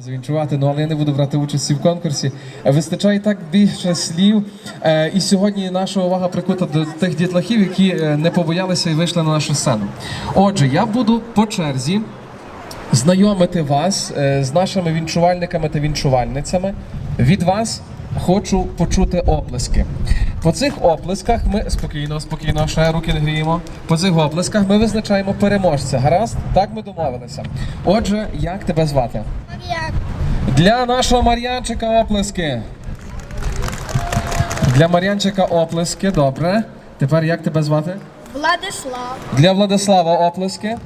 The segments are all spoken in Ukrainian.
Завінчувати, ну але я не буду брати участі в конкурсі. Е, Вистачає так більше слів. Е, І сьогодні наша увага прикута до тих дітлахів, які е, не побоялися і вийшли на нашу сцену. Отже, я буду по черзі знайомити вас з нашими вінчувальниками та вінчувальницями. Від вас хочу почути оплески. По цих оплесках ми спокійно, спокійно, ще руки не гріємо. По цих оплесках ми визначаємо переможця. Гаразд? Так ми домовилися. Отже, як тебе звати? Для нашого Мар'янчика оплески. Для Мар'янчика оплески, добре. Тепер як тебе звати? Владислав. Для Владислава оплески.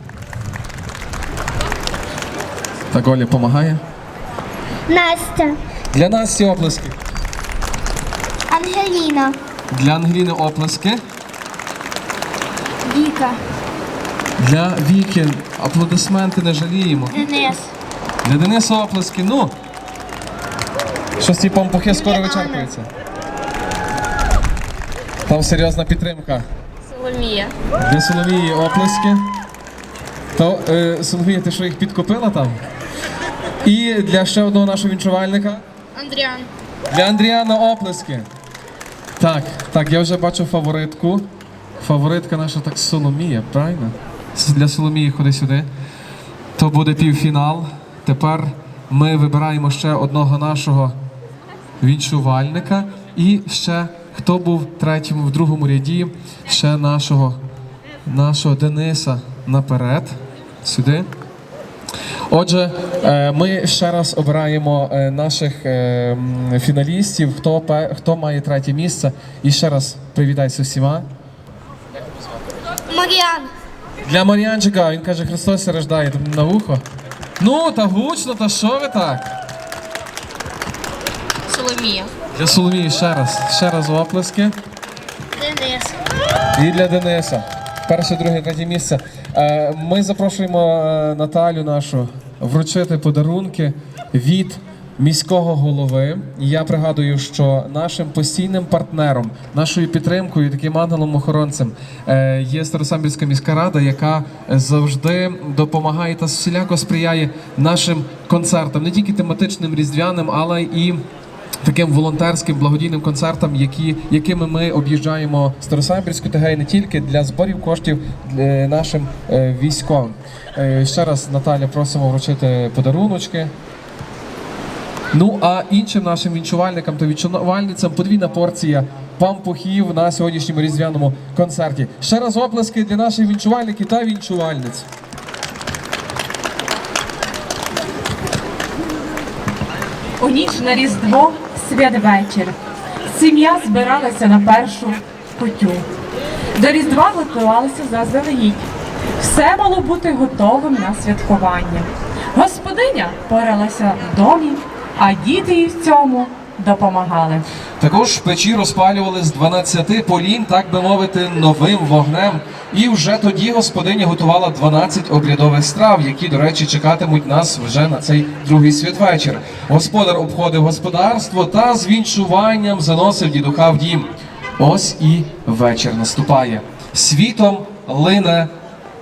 Так, Оля допомагає. Настя. Для Насті оплески. Ангеліна. Для Ангеліни оплески. Віка. Для Віки аплодисменти не жаліємо. Денис. Для Дениса оплески. Ну. Щось ці пампухи скоро Для вичерпуються. Там серйозна підтримка. Соломія. Для Соломії оплески. То е, Соломія, ти що їх підкупила там? І для ще одного нашого вінчувальника. Андріан. Для Андріана оплески. Так, так, я вже бачу фаворитку. Фаворитка наша так Соломія, правильно? Для Соломії ходи сюди. То буде півфінал. Тепер ми вибираємо ще одного нашого вінчувальника. І ще хто був в третьому, в другому ряді, ще нашого, нашого Дениса наперед. Сюди. Отже, е, ми ще раз обираємо е, наших е, фіналістів, хто, хто має третє місце. І ще раз привітайся всіма. Мар'ян. Для Мар'янчика, він каже, Христос рождає на вухо. Ну, та гучно, та що ви так? Соломія. Для Соломії ще раз. Ще раз оплески. Денис. І для Дениса. Перше, друге, третє місце. Е, Ми запрошуємо е, Наталю нашу вручити подарунки від міського голови. І Я пригадую, що нашим постійним партнером, нашою підтримкою, таким ангелом-охоронцем е, є Старосамбірська міська рада, яка завжди допомагає та всіляко сприяє нашим концертам, не тільки тематичним різдвяним, але і таким волонтерським благодійним концертам, які, якими ми об'їжджаємо Старосамбірську ТГ не тільки для зборів коштів е, нашим е, військовим. Ще раз, Наталя, просимо вручити подаруночки. Ну а іншим нашим вінчувальникам та вінчувальницям подвійна порція пампухів на сьогоднішньому різдвяному концерті. Ще раз оплески для наших вінчувальників та вінчувальниць. У ніч на Різдво святвечір. Сім'я збиралася на першу кутю. До Різдва готувалися заздалегідь. Все мало бути готовим на святкування. Господиня поралася в домі, а діти їй в цьому допомагали. Також печі розпалювали з 12 полін, так би мовити, новим вогнем. І вже тоді господиня готувала 12 обрядових страв, які, до речі, чекатимуть нас вже на цей другий святвечір. Господар обходив господарство та з вінчуванням заносив дідуха в дім. Ось і вечір наступає. Світом лине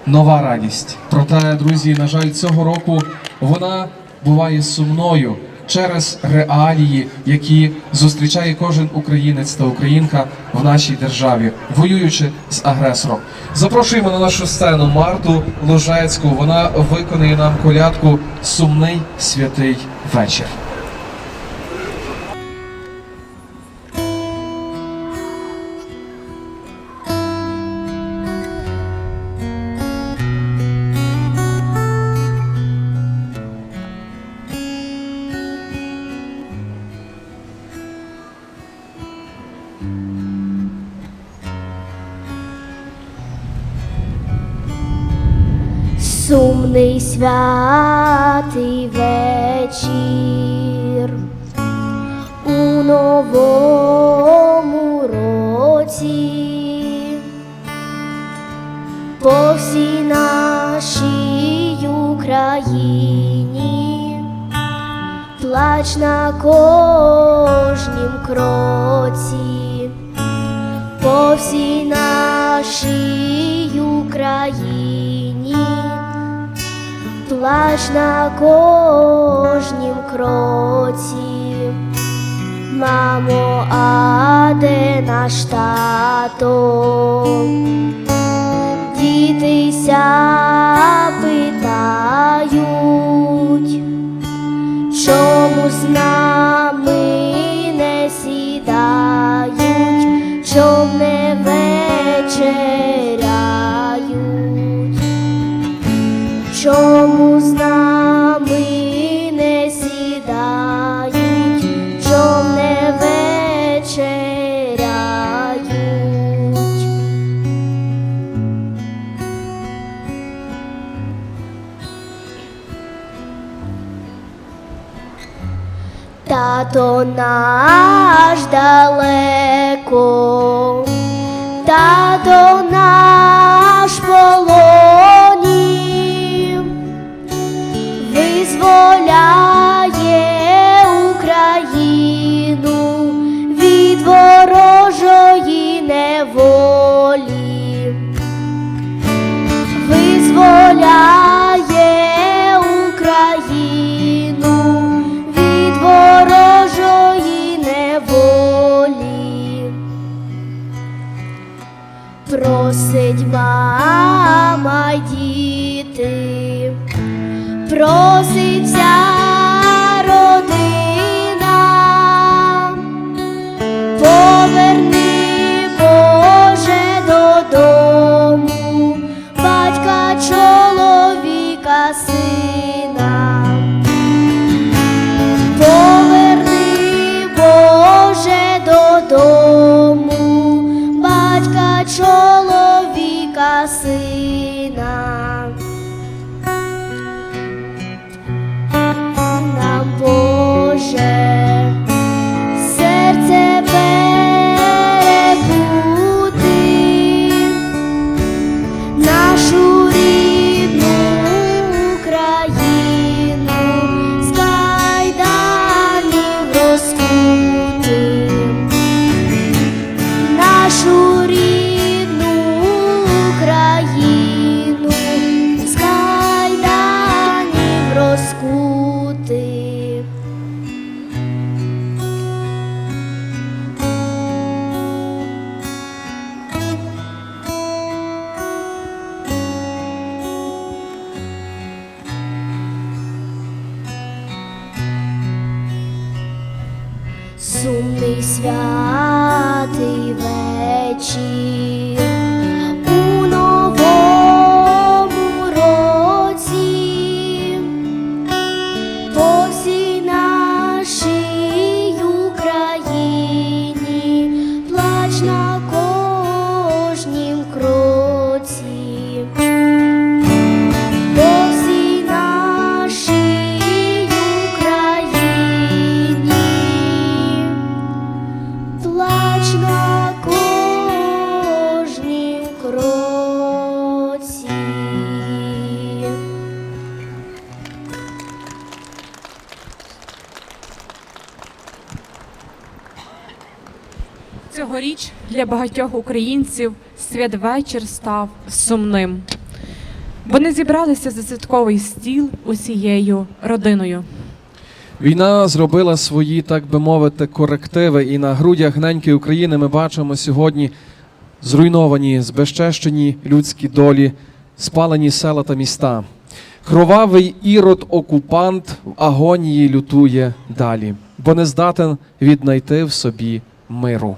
нова радість. Проте, друзі, на жаль, цього року вона буває сумною через реалії, які зустрічає кожен українець та українка в нашій державі, воюючи з агресором. Запрошуємо на нашу сцену Марту Ложецьку. Вона виконує нам колядку Сумний святий вечір. Святий вечір. У новому році по всій нашій Україні плач на кожнім кроці. По всій нашій Україні плач на кожнім кроці. Мамо, а де наш тато? Дітися питають, чому з нами не сідають, чом не з нами не сідають, чом не вечеряють. Тато наш далеко, тато наш в Просить мама діти, просить для багатьох українців святвечір став сумним. Вони зібралися за святковий стіл усією родиною. Війна зробила свої, так би мовити, корективи, і на грудях неньки України ми бачимо сьогодні зруйновані, збезчещені людські долі, спалені села та міста. Кровавий ірод окупант в агонії лютує далі, бо не здатен віднайти в собі миру.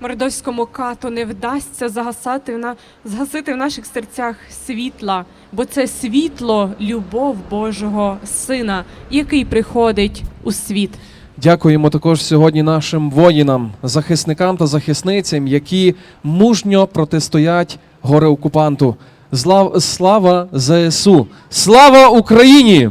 Мордовському кату не вдасться загасати на згасити в наших серцях світла, бо це світло, любов Божого Сина, який приходить у світ. Дякуємо також сьогодні нашим воїнам, захисникам та захисницям, які мужньо протистоять горе окупанту. Слава ЗСУ! Слава Україні!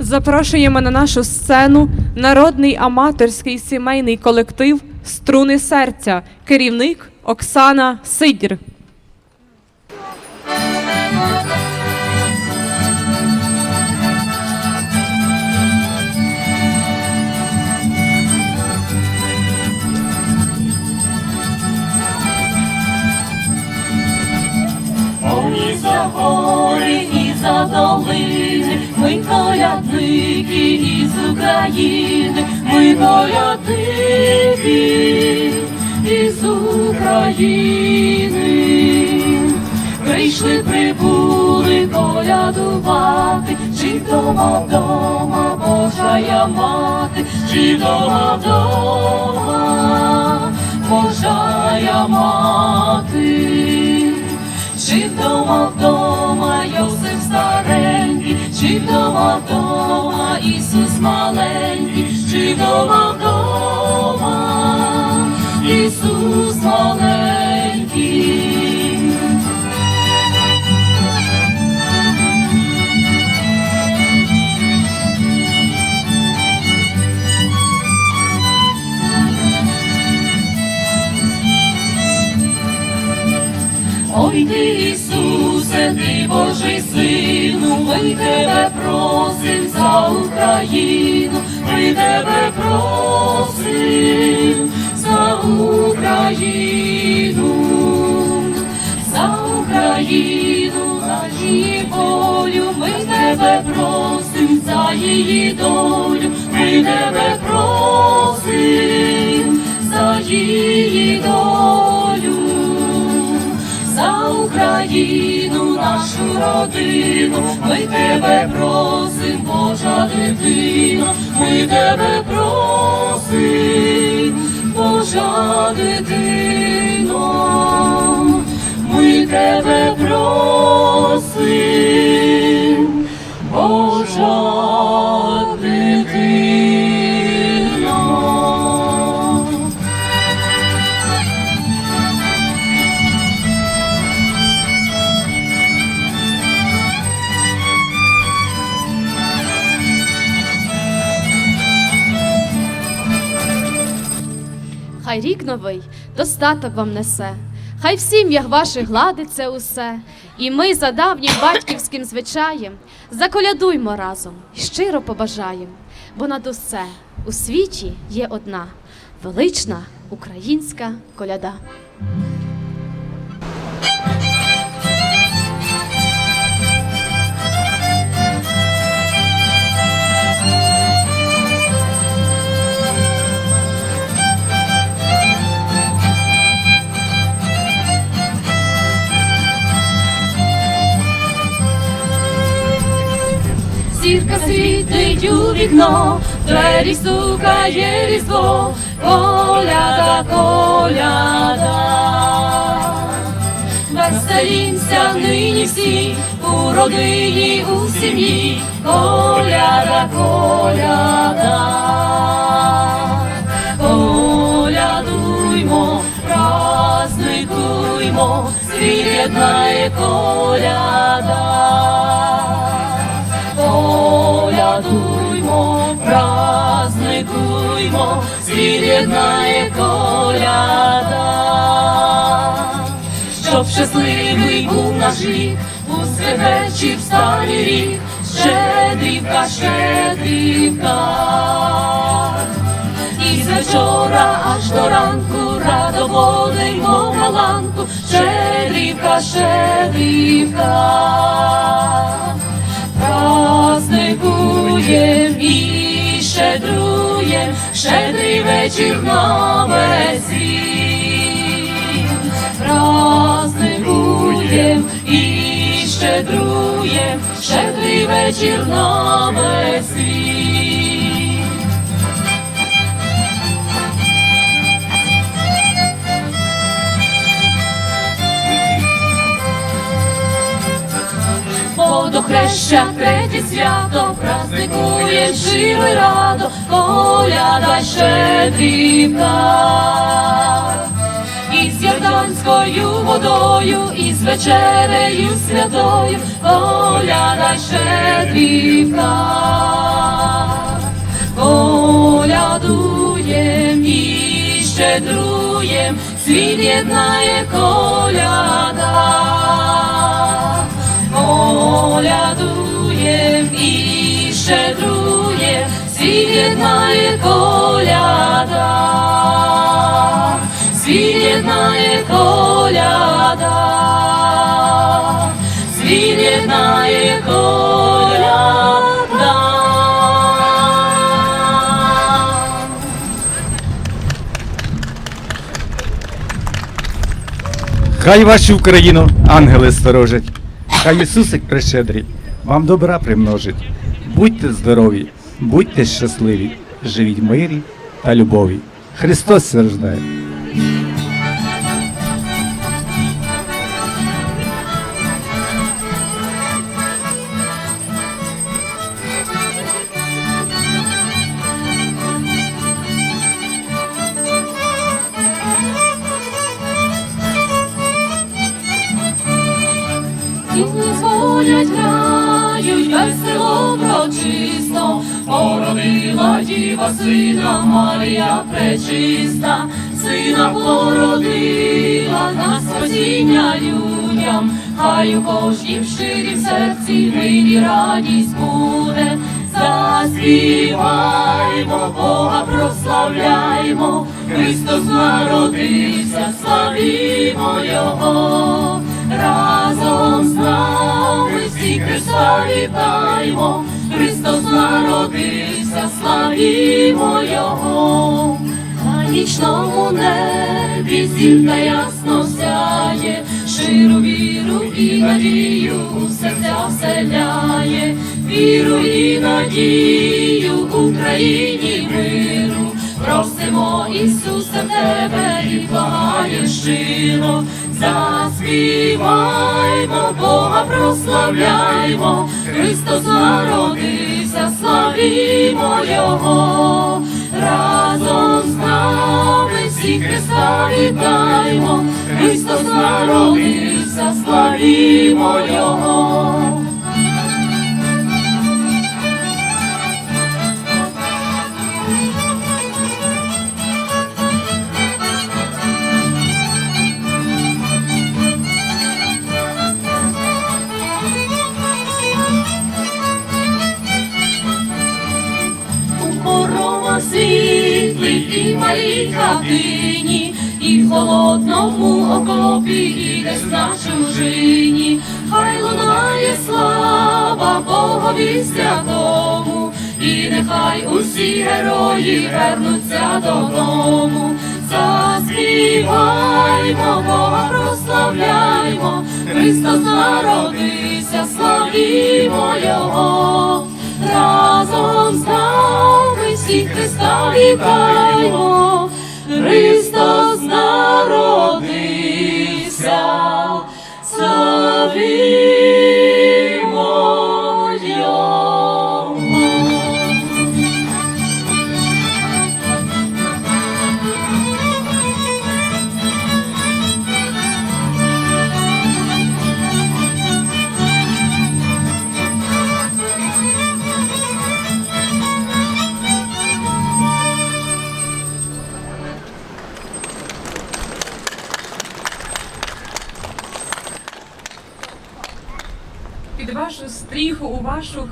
Запрошуємо на нашу сцену народний аматорський сімейний колектив Струни серця, керівник Оксана Сидір. Ой, за гори і за долини ми колядники із України, ми колядники із України. Прийшли, прибули колядувати, чи дома вдома Божая мати, чи дома вдома Божая мати, чи вдома вдома Йосиф старенький, чи вдома вдома Ісус маленький, чи вдома вдома Ісус маленький. Ой ти, Ісусе, ти Божий сину, ми тебе просим за Україну, ми тебе просим за Україну, за Україну, за її волю, ми тебе просим за її долю, ми тебе просим за її долю Україну, нашу родину, ми тебе просим, Божа дитино, ми тебе просим, Божа дитино, ми тебе просим, Божа новий достаток вам несе, хай в сім'ях ваших гладиться усе, і ми за давнім батьківським звичаєм заколядуймо разом і щиро побажаєм, бо над усе у світі є одна велична українська коляда. Зірка світить у вікно, двері стукає різдво, коляда, коляда. Веселімся нині всі, у родині, у сім'ї, коляда, коляда. Колядуймо, праздникуймо, світ єднає коляда. Колядуймо, праздникуймо, світ єднає коляда. Щоб щасливий був наш рік, у святечі в старий рік, щедрівка, щедрівка. І з вечора аж до ранку радо водимо галанку, щедрівка, щедрівка. Праздникуєм і щедруєм, щедрий вечір на весь світ. Праздникуєм і щедруєм, щедрий вечір на весь Водохреща, третє свято, праздникує живо й радо, коляда щедрівка. І з ярданською водою, і з вечерею святою, коляда щедрівка. Колядуєм і щедруєм, світ єднає коляда колядуєм і щедруєм, світ єднає коляда, світ коляда, світ єднає коляда. Хай вашу Україну ангели сторожать хай Ісусик прищедрий, вам добра примножить. Будьте здорові, будьте щасливі, живіть в мирі та любові. Христос страждає. Діва сина Марія пречиста, сина породила на спасіння людям, хай у кожнім щирім серці нині радість буде. Заспіваймо, Бога прославляймо, Христос народився, славімо Його. Разом з нами всі Христа вітаймо, Христос народився, славімо Його. На нічному небі зірка ясно сяє, щиру віру і надію у серця вселяє, віру і надію Україні миру. Просимо Ісуса в тебе і благає щиро, заспіваймо, Бога прославляймо, Христос народився, славімо Його, разом з нами всі Христа вітаємо, Христос народився, славімо Його. І хатині, і в холодному окопі, і десь на чужині, хай лунає слава Богові святому, і нехай усі герої вернуться додому. Заспіваймо, Бога прославляймо, Христос народився, славімо Його разом з нами всіх Христа вітаємо, Христос народився, славімо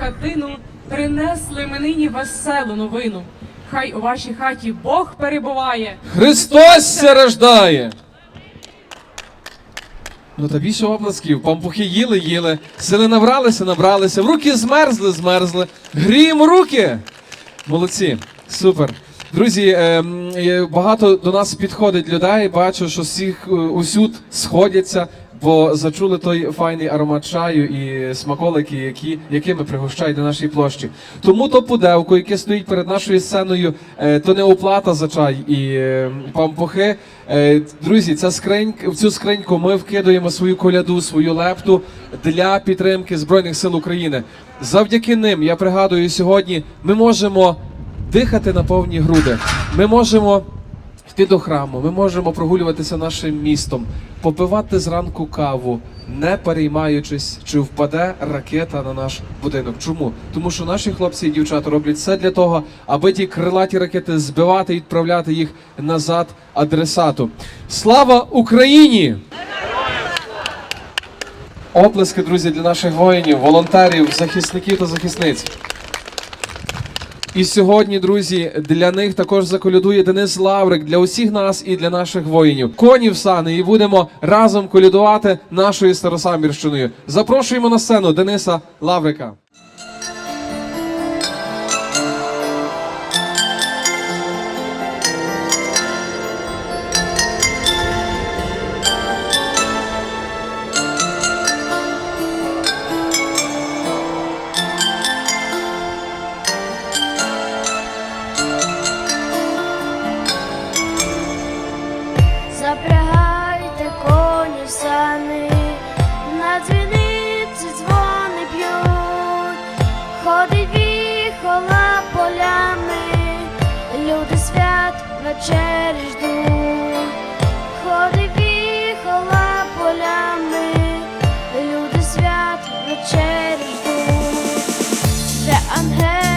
хатину принесли ми нині веселу новину. Хай у вашій хаті Бог перебуває. Христос ся рождає! Ну та більше оплесків, пампухи їли, їли, сили набралися, набралися, в руки змерзли, змерзли. Гріємо руки! Молодці, супер. Друзі, ем, е, багато до нас підходить людей. Бачу, що всіх е, усюд сходяться, бо зачули той файний аромат чаю і смаколики, які, якими пригощають на нашій площі. Тому то пудевку, яке стоїть перед нашою сценою, е, то не оплата за чай і е, пампухи. Е, Друзі, ця скринька, в цю скриньку ми вкидуємо свою коляду, свою лепту для підтримки Збройних сил України. Завдяки ним, я пригадую, сьогодні ми можемо дихати на повні груди. Ми можемо йти до храму, ми можемо прогулюватися нашим містом, попивати зранку каву, не переймаючись, чи впаде ракета на наш будинок. Чому? Тому що наші хлопці і дівчата роблять все для того, аби ті крилаті ракети збивати і відправляти їх назад адресату. Слава Україні! Оплески, друзі, для наших воїнів, волонтерів, захисників та захисниць. І сьогодні, друзі, для них також заколядує Денис Лаврик для усіх нас і для наших воїнів. Коні в сани, і будемо разом колядувати нашою Старосамбірщиною. Запрошуємо на сцену Дениса Лаврика. head.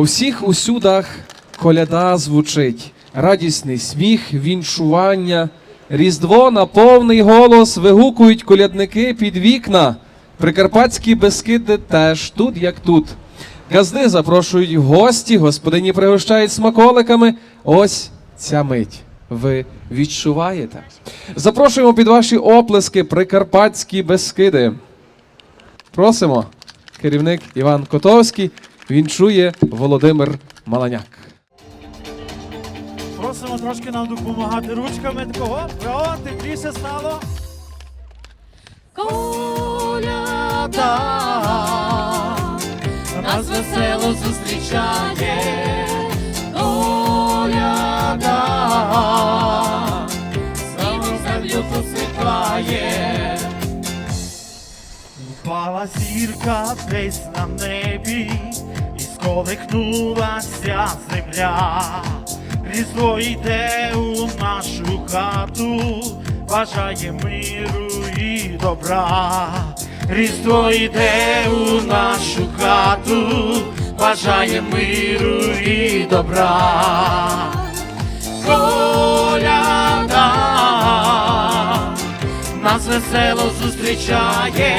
По всіх усюдах коляда звучить, радісний сміх, віншування. Різдво на повний голос вигукують колядники під вікна. Прикарпатські безкиди теж тут, як тут. Газди запрошують гості, господині пригощають смаколиками. Ось ця мить. Ви відчуваєте? Запрошуємо під ваші оплески прикарпатські безкиди. Просимо. Керівник Іван Котовський. Він чує Володимир Маланяк. Просимо трошки нам допомагати ручками такого. Браво, тепліше стало. Коляда нас весело зустрічає. Коляда снігом землю посипає. Упала зірка десь на небі, і сколихнулася земля. Різдво йде у нашу хату, бажає миру і добра. Різдво йде у нашу хату, бажає миру і добра. Коляда нас весело зустрічає,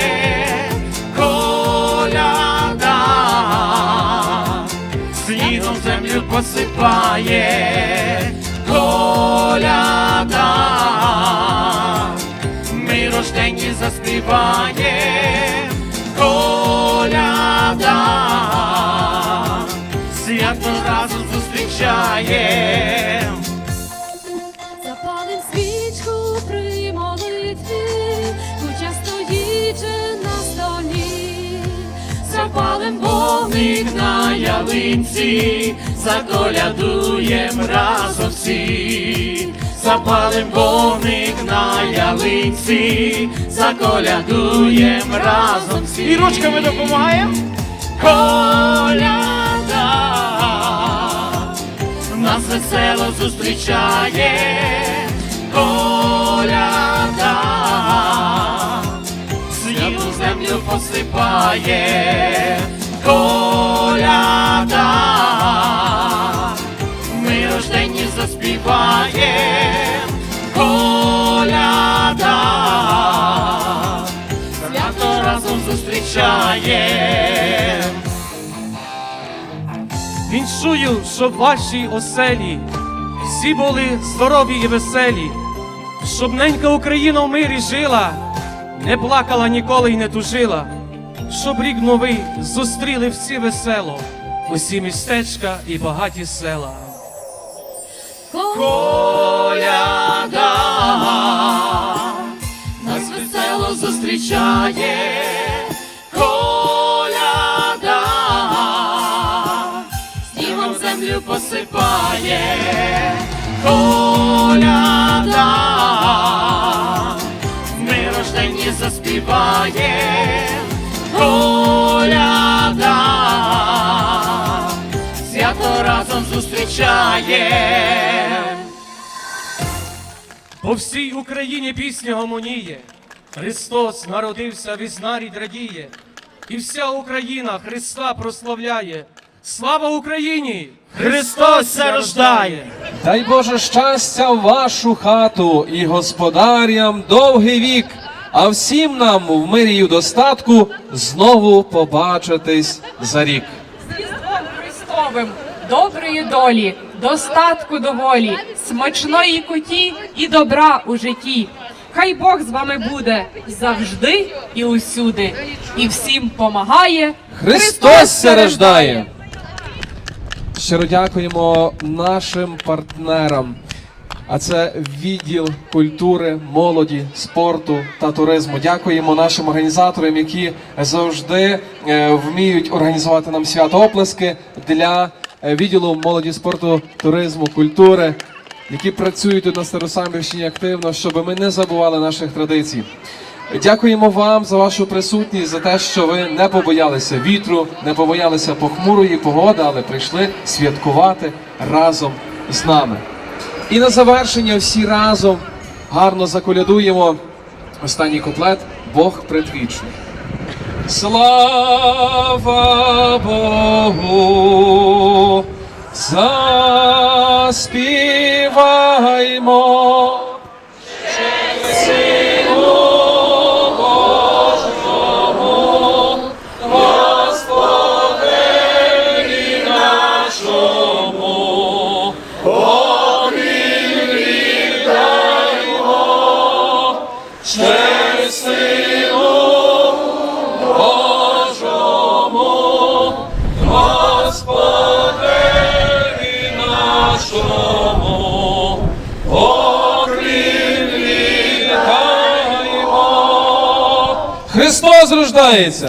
землю коляда, ми рождені заспіває, коляда, свято разом зустрічає. Запалим свічку при молитві, куча стоїть на столі. Запалим вогник на ялинці, заколядуєм разом всі. Запалим вогник на ялинці, заколядуєм разом всі. І ручками допомагаємо. Коляда нас весело зустрічає. Коляда снігу землю посипає, коляда, заспіває, коляда, свято разом зустрічає. Віншую, щоб в вашій оселі всі були здорові і веселі, щоб ненька Україна в мирі жила, не плакала ніколи й не тужила, щоб рік новий зустріли всі весело, усі містечка і багаті села. Коляда. Нас весело зустрічає, коляда. Снігом землю посипає, коляда. Ми рождені заспіває, коляда зустрічає. По всій Україні пісня гомоніє, Христос народився, весь нарід радіє, і вся Україна Христа прославляє. Слава Україні! Христос се рождає! Дай Боже щастя в вашу хату і господарям довгий вік, а всім нам в мирі й достатку знову побачитись за рік. З Христовим, доброї долі, достатку доволі, смачної куті і добра у житті. Хай Бог з вами буде завжди і усюди, і всім помагає. Христос се! Щиро дякуємо нашим партнерам. А це відділ культури, молоді, спорту та туризму. Дякуємо нашим організаторам, які завжди е, вміють організувати нам свято оплески для відділу молоді, спорту, туризму, культури, які працюють тут на Старосамбівщині активно, щоб ми не забували наших традицій. Дякуємо вам за вашу присутність, за те, що ви не побоялися вітру, не побоялися похмурої погоди, але прийшли святкувати разом з нами. І на завершення всі разом гарно заколядуємо останній куплет Бог предвічний. Слава Богу, заспіваймо. Proença.